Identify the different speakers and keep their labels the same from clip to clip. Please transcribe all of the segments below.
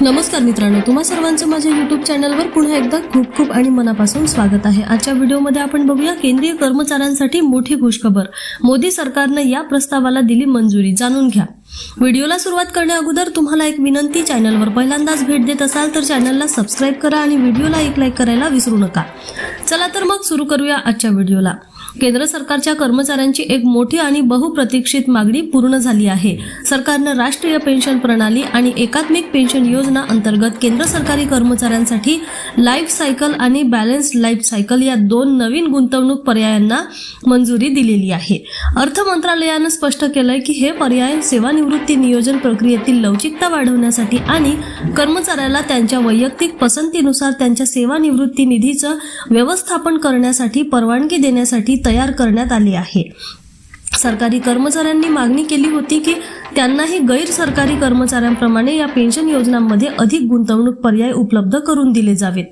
Speaker 1: नमस्कार मित्रांनो तुम्हा सर्वांचं माझ्या युट्यूब चॅनलवर पुन्हा एकदा खूप खूप आणि मनापासून स्वागत आहे. आजच्या व्हिडिओमध्ये आपण बघूया केंद्रीय कर्मचाऱ्यांसाठी मोठी खुशखबर मोदी सरकारनं या प्रस्तावाला दिली मंजुरी जाणून घ्या. व्हिडिओला सुरुवात करण्या अगोदर तुम्हाला एक विनंती चॅनलवर पहिल्यांदाच भेट देत असाल तर चॅनलला सबस्क्राईब करा आणि व्हिडिओला एक लाईक करायला विसरू नका. चला तर मग सुरू करूया आजच्या व्हिडिओला केंद्र सरकारच्या कर्मचाऱ्यांची एक मोठी आणि बहुप्रतीक्षित मागणी पूर्ण झाली आहे. सरकारनं राष्ट्रीय पेन्शन प्रणाली आणि एकात्मिक पेन्शन योजना अंतर्गत केंद्र सरकारी कर्मचाऱ्यांसाठी लाईफ सायकल आणि बॅलन्स लाईफ सायकल या दोन नवीन गुंतवणूक पर्यायांना मंजुरी दिलेली आहे. अर्थ मंत्रालयानं स्पष्ट केलंय की हे पर्याय सेवानिवृत्ती नियोजन प्रक्रियेतील लवचिकता वाढवण्यासाठी आणि कर्मचाऱ्याला त्यांच्या वैयक्तिक पसंतीनुसार त्यांच्या सेवानिवृत्ती निधीचं व्यवस्थापन करण्यासाठी परवानगी देण्यासाठी तयार करण्यात आली आहे. सरकारी कर्मचाऱ्यांनी मागणी केली होती की त्यांनाही गैर सरकारी कर्मचाऱ्यांप्रमाणे या पेन्शन योजनांमध्ये अधिक गुंतवणूक पर्याय उपलब्ध करून दिले जावेत.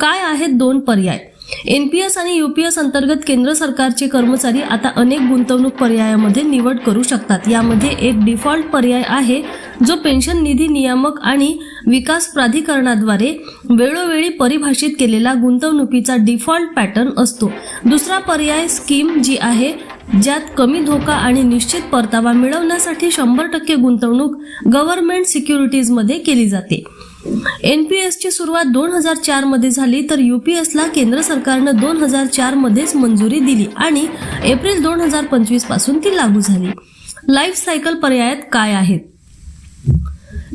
Speaker 1: काय आहेत दोन पर्याय? एनपीएस आणि युपीएस अंतर्गत केंद्र सरकारचे कर्मचारी आता अनेक गुंतवणूक पर्यायामध्ये निवड करू शकतात. यामध्ये एक डिफॉल्ट पर्याय आहे जो पेन्शन निधी नियामक आणि विकास प्राधिकरणाद्वारे वेळोवेळी परिभाषित केलेला गुंतवणुकीचा डिफॉल्ट पॅटर्न असतो. दुसरा पर्याय स्कीम जी आहे ज्यात कमी धोका आणि निश्चित परतावा मिळवण्यासाठी शंभर टक्के गुंतवणूक गव्हर्नमेंट सिक्युरिटीजमध्ये केली जाते. एन पी एसची सुरुवात दोन हजार चारमध्ये झाली तर यू पी एसला केंद्र सरकारनं दोन हजार चारमध्येच मंजुरी दिली आणि एप्रिल दोन हजार पंचवीसपासून ती लागू झाली. लाईफ सायकल पर्यायात काय आहेत?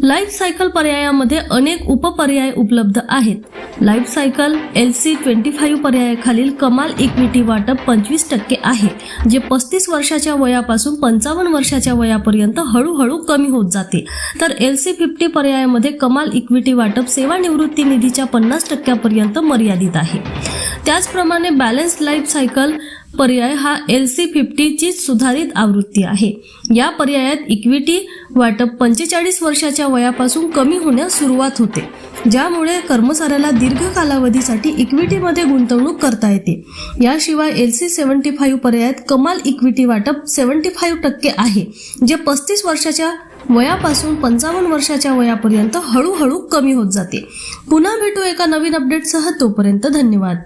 Speaker 1: लाईफ सायकल पर्यायामध्ये अनेक उपपर्याय उपलब्ध आहेत. Life cycle L C twenty five पर्यायाखालील कमाल इक्विटी वाटप पंचवीस टक्के आहे जे पस्तीस वर्षाच्या वयापासून पंचावन्न वर्षाच्या वयापर्यंत हळूहळू कमी होत जाते. तर एल सी फिफ्टी पर्यायामध्ये कमाल इक्विटी वाटप सेवानिवृत्ती निधीच्या पन्नास टक्क्यापर्यंत मर्यादित आहे. त्याचप्रमाणे बॅलन्स लाईफ सायकल पर्याय हा एल सी फिफ्टीची सुधारित आवृत्ती आहे. या पर्यायात इक्विटी वाटप पंचेचाळीस वर्षाच्या वयापासून कमी होण्यास सुरुवात होते. ज्यामुळे कर्मचाऱ्याला दीर्घ कालावधीसाठी इक्विटीमध्ये गुंतवणूक करता येते. याशिवाय एल सी सेव्हन्टी फाईव्ह पर्यायात कमाल इक्विटी वाटप सेव्हन्टी फाईव्ह टक्के आहे जे पस्तीस वर्षाच्या वयापासून पंचावन्न वर्षाच्या वयापर्यंत हळूहळू कमी होत जाते. पुन्हा भेटू एका नवीन अपडेटसह तोपर्यंत धन्यवाद.